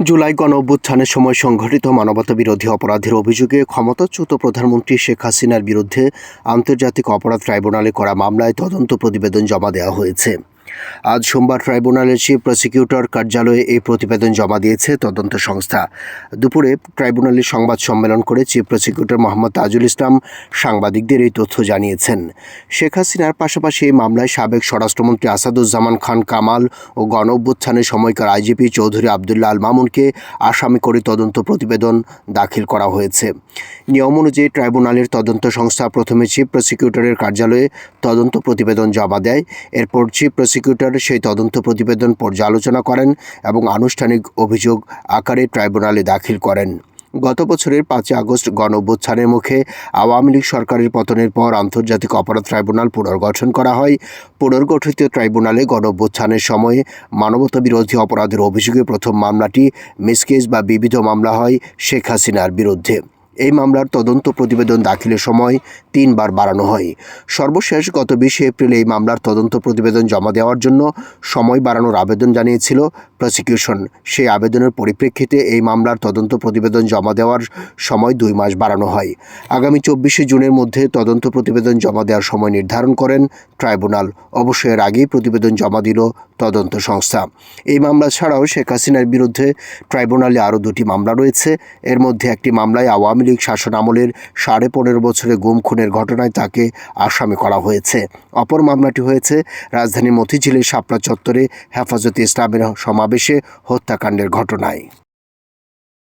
জুলাই গণ অভ্যুত্থানের সময় সংঘটিত মানবতা বিরোধী অপরাধের অভিযোগে ক্ষমতাচ্যুত প্রধানমন্ত্রী শেখ হাসিনার বিরুদ্ধে আন্তর্জাতিক অপরাধ ট্রাইব্যুনালে করা মামলায় তদন্ত প্রতিবেদন জমা দেওয়া হয়েছে। আজ সোমবার ট্রাইব্যুনালের চিফ প্রসিকিউটর কার্যালয়ে এই প্রতিবেদন জমা দিয়েছে তদন্ত সংস্থা। দুপুরে ট্রাইব্যুনালে সংবাদ সম্মেলন করে চিফ প্রসিকিউটর মোহাম্মদ তাজুল ইসলাম সাংবাদিকদের এই তথ্য জানিয়েছেন। শেখ হাসিনার পাশাপাশি এই মামলায় সাবেক স্বরাষ্ট্রমন্ত্রী আসাদুজ্জামান খান কামাল ও গণ অভ্যুত্থানের সময়কার আইজিপি চৌধুরী আবদুল্লাহ আল মামুনকে আসামি করে তদন্ত প্রতিবেদন দাখিল করা হয়েছে। নিয়ম অনুযায়ী ট্রাইব্যুনালের তদন্ত সংস্থা প্রথমে চিফ প্রসিকিউটরের কার্যালয়ে তদন্ত প্রতিবেদন জমা দেয়। এরপর চিফ সেই তদন্ত প্রতিবেদন পর্যালোচনা করেন এবং আনুষ্ঠানিক অভিযোগ আকারে ট্রাইব্যুনালে দাখিল করেন। গত বছরের পাঁচই আগস্ট গণ অভ্যুত্থানের মুখে আওয়ামী লীগ সরকারের পতনের পর আন্তর্জাতিক অপরাধ ট্রাইব্যুনাল পুনর্গঠন করা হয়। পুনর্গঠিত ট্রাইব্যুনালে গণ অভ্যুত্থানের সময়ে মানবতা বিরোধী অপরাধের অভিযোগে প্রথম মামলাটি মিসকেস বা বিবিধ মামলা হয় শেখ হাসিনার বিরুদ্ধে। এই মামলার তদন্ত প্রতিবেদন দাখিলের সময় তিনবার বাড়ানো হয়। সর্বশেষ গত বিশে এপ্রিল এই মামলার তদন্ত প্রতিবেদন জমা দেওয়ার জন্য সময় বাড়ানোর আবেদন জানিয়েছিল প্রসিকিউশন। সেই আবেদনের পরিপ্রেক্ষিতে এই মামলার তদন্ত প্রতিবেদন জমা দেওয়ার সময় দুই মাস বাড়ানো হয়। আগামী চব্বিশে জুনের মধ্যে তদন্ত প্রতিবেদন জমা দেওয়ার সময় নির্ধারণ করেন ট্রাইব্যুনাল। অবশ্য এর আগেই প্রতিবেদন জমা দিল তদন্ত সংস্থা। এই মামলা ছাড়াও শেখ হাসিনার বিরুদ্ধে ট্রাইব্যুনালে আরও দুটি মামলা রয়েছে। এর মধ্যে একটি মামলায় আওয়ামী লীগ শাসন আমলের সাড়ে পনেরো বছরে গুম খুনের ঘটনায় তাকে আসামি করা হয়েছে। অপর মামলাটি হয়েছে রাজধানীর মতিঝিলের শাপলা চত্বরে হেফাজতে ইসলামের সমাবেশে হত্যাকাণ্ডের ঘটনায়।